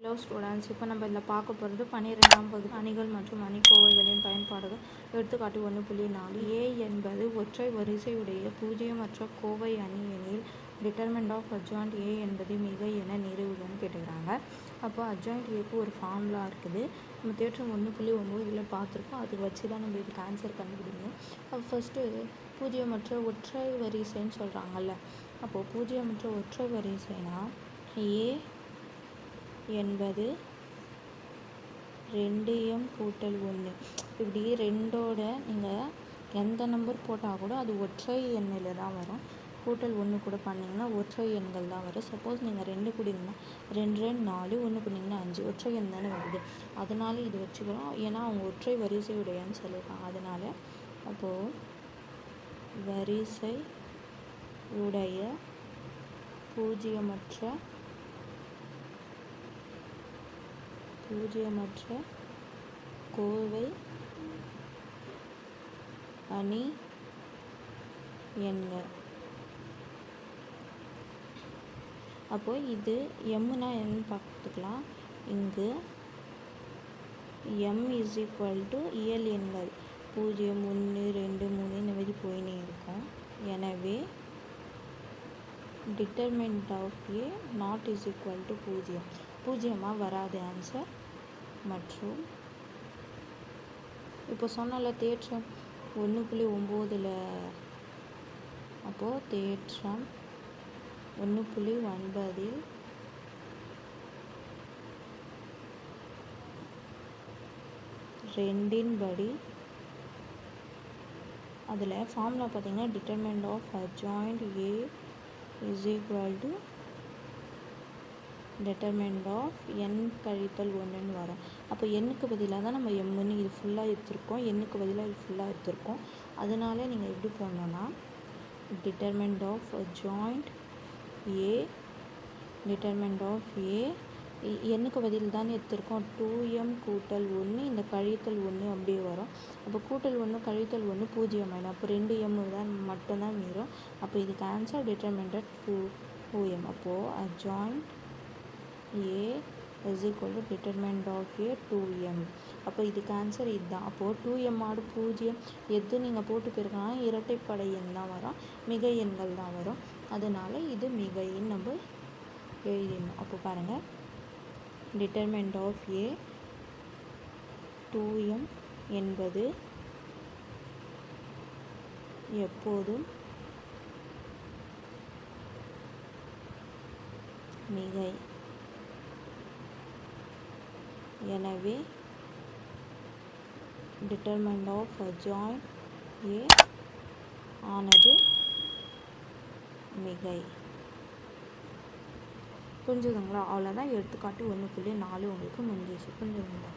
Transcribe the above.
Hello students இப்போ நம்ம இதில் பார்க்க போகிறது பன்னிரெண்டாம் பகுதி அணிகள் மற்றும் அணிக்கோவைகளின் பயன்பாடுகள். எடுத்துக்காட்டு ஒன்று புள்ளி நாலு. ஏ என்பது ஒற்றை வரிசையுடைய பூஜ்ஜியமற்ற கோவை அணி எனில் டிட்டர்மெண்ட் ஆஃப் அட்ஜாயிண்ட் ஏ என்பது மிக என நிறுவுகன்னு கேட்டுக்கிறாங்க. அப்போ அட்ஜாயிண்ட் ஏக்கு ஒரு ஃபார்முலா இருக்குது. நம்ம தேற்றம் ஒன்று புள்ளி ஒம்போதில் இதில் பார்த்துருக்கோம். அது வச்சு தான் நம்ம இதுக்கு ஆன்சர் கண்டுபிடிக்கணும். அப்போ ஃபஸ்ட்டு பூஜ்ஜியமற்ற ஒற்றை வரிசைன்னு சொல்கிறாங்கல்ல அப்போது பூஜ்ஜியமற்ற ஒற்றை வரிசைனா ஏ என்பது ரெண்டு எம் கூட்டல் ஒன்று. இப்படி ரெண்டோட நீங்கள் எந்த நம்பர் போட்டால் கூட அது ஒற்றை எண்ணில் தான் வரும். கூட்டல் ஒன்று கூட பண்ணிங்கன்னா ஒற்றை எண்கள் தான் வரும். சப்போஸ் நீங்கள் ரெண்டு கூடிங்கன்னா ரெண்டு ரெண்டு நாலு ஒன்று கூடிங்கன்னா அஞ்சு. ஒற்றை எண் தானே வருது. அதனால இது வச்சுக்கிறோம். ஏன்னா அவங்க ஒற்றை வரிசை உடையன்னு சொல்லியிருக்காங்க. அதனால் அப்போது வரிசை உடைய பூஜ்ஜியமற்ற பூஜ்ஜியமற்ற கோவை அணி எண்க அப்போ இது எம்னா என்னன்னு பார்த்துக்கலாம். இங்கு எம் இஸ் ஈக்குவல் டு இயல் எண்கள் பூஜ்ஜியம் ஒன்று ரெண்டு மூணு இந்த மாதிரி போயினே இருக்கும். எனவே determinant of A not is equal to பூஜ்ஜியம். பூஜ்ஜியமாக வராது ஆன்சர் மற்றும் இப்போ சொன்னல தேற்றம். ஒன்று புள்ளி ஒம்போதில் அப்போது தேற்றம் ஒன்று புள்ளி ஒன்பதில் ரெண்டின் படி அதில் ஃபார்முலா பார்த்தீங்கன்னா determinant of adjoint A is equal to determinant of n கழித்தல் ஒன்றுன்னு வரும். அப்போ எண்ணுக்கு பதிலாக தான் நம்ம எம்முன்னு இது ஃபுல்லாக எடுத்திருக்கோம். எண்ணுக்கு பதிலாக இது ஃபுல்லாக எடுத்திருக்கோம். அதனால நீங்கள் எப்படி போடணும்னா determinant of joint A determinant of A எண்ணுக்கு பதில் தான் எடுத்திருக்கோம். டூ எம் கூட்டல் ஒன்று இந்த கழித்தல் ஒன்று அப்படியே வரும். அப்போ கூட்டல் ஒன்று கழித்தல் ஒன்று பூஜ்ஜியம் ஆயிடும். அப்போ ரெண்டு எம் தான் மட்டும்தான் மீறும். அப்போ இதுக்கு answer determinant to to M அப்போது adjoint A is equal to determinant of A to M அப்போ இதுக்கு ஆன்சர் இதுதான். அப்போது டூ எம் ஆடு பூஜ்ஜியம். எது நீங்கள் போட்டு போயிருக்கனா இரட்டைப்படை எண் தான் வரும். மிகை எண்கள் தான் வரும். அதனால் இது மிகையின் நம்ம எழுதிடணும். அப்போ பாருங்கள் determinant of A to M என்பது எப்போதும் மிகை. எனவே determinant of a joint A ஆனது மிகை. புரிஞ்சுதுங்களா? அவ்வளோதான் எடுத்துக்காட்டு ஒன்று புள்ளி நாலு உங்களுக்கு முடிஞ்சிச்சு புரிஞ்சுதுங்களா?